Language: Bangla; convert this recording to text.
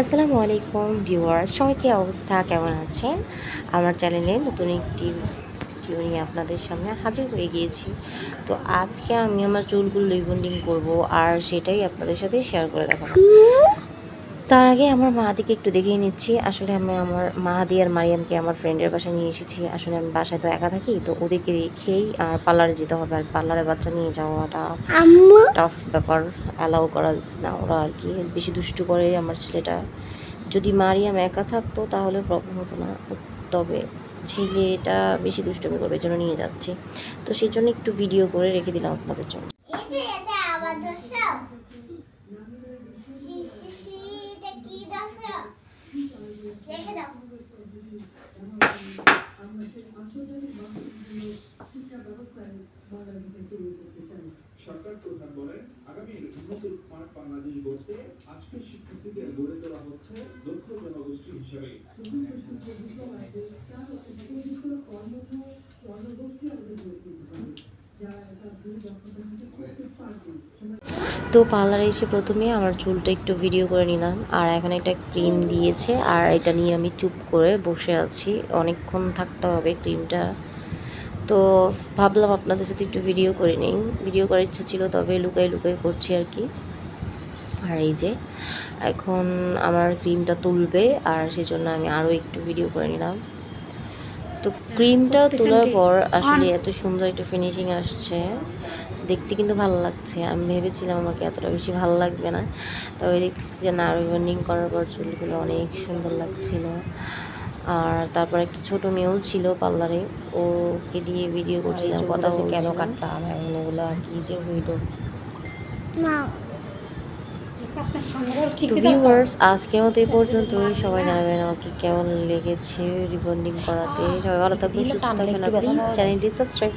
আসসালামু আলাইকুম ভিউয়ার সবাই কি অবস্থা? কেমন আছেন? আমার চ্যানেলে নতুন একটি ভিডিও নিয়ে আপনাদের সামনে হাজির হয়ে গিয়েছি। তো আজকে আমি আমার চুলগুলো রিবন্ডিং করব আর সেটাই আপনাদের সাথে শেয়ার করে দেখাবো। তার আগে আমার মাহাদিকে একটু দেখিয়ে নিচ্ছি। আসলে আমি আমার মাহাদি আর মারিয়ামকে আমার ফ্রেন্ডের বাসায় নিয়ে এসেছি। আসলে আমি বাসায় তো একা থাকি তো ওদেরকে রেখেই আর পার্লারে যেতে হবে। আর পার্লারে বাচ্চা নিয়ে যাওয়াটা টাফ ব্যাপার অ্যালাউ করা না ওরা আর কি বেশি দুষ্টু করে আমার ছেলেটা। যদি মারিয়াম একা থাকতো তাহলে প্রবলেম হতো না। তবে ছেলেটা বেশি দুষ্টুমি করবে জন্য নিয়ে যাচ্ছি। তো সেই জন্য একটু ভিডিও করে রেখে দিলাম আপনাদের জন্য। দেখে দাও। সরকার প্রধান বলেন আগামী উন্নত স্মার্ট বাংলাদেশ গড়তে আজকের শিক্ষার্থীদের গড়ে তোলা হচ্ছে দক্ষ জনগোষ্ঠী হিসেবে। তো পার্লারে এসে প্রথমে আমার চুলটা একটু ভিডিও করে নিলাম। আর এখানে একটা ক্রিম দিয়েছে আর এটা নিয়ে আমি চুপ করে বসে আছি। অনেকক্ষণ থাকতে হবে ক্রিমটা তো ভাবলাম আপনাদের সাথে একটু ভিডিও করে নিই। ভিডিও করার ইচ্ছা ছিল তবে লুকাই লুকাই করছি আর কি। আর এই যে এখন আমার ক্রিমটা তুলবে আর সেজন্য আমি আরও একটু ভিডিও করে নিলাম। তো ক্রিমটা তোলার পর আসলে এত সুন্দর একটা ফিনিশিং আসছে। দেখতে কিন্তু ভালো লাগছে। আমি ভেবেছিলাম আমাকে এতটা বেশি ভালো লাগবে না। তবে দেখছি যে না রিবন্ডিং করার পর চুলগুলো অনেক সুন্দর লাগছিল। আর তারপর একটা ছোট মেয়েও ছিল পার্লারে। ওকে দিয়ে ভিডিও করছিলাম কথা বলছে, কেন কাটটা আমার এগুলো আর কি যে হইল? না। তো ভিউয়ার্স আজকের মতো এই পর্যন্তই। সবাই জানাবেন আমাকে কেমন লেগেছে রিবন্ডিং করাতে। সবাই ভালো থাকবেন সুস্থ থাকবেন। আর প্লিজ চ্যানেলটি সাবস্ক্রাইব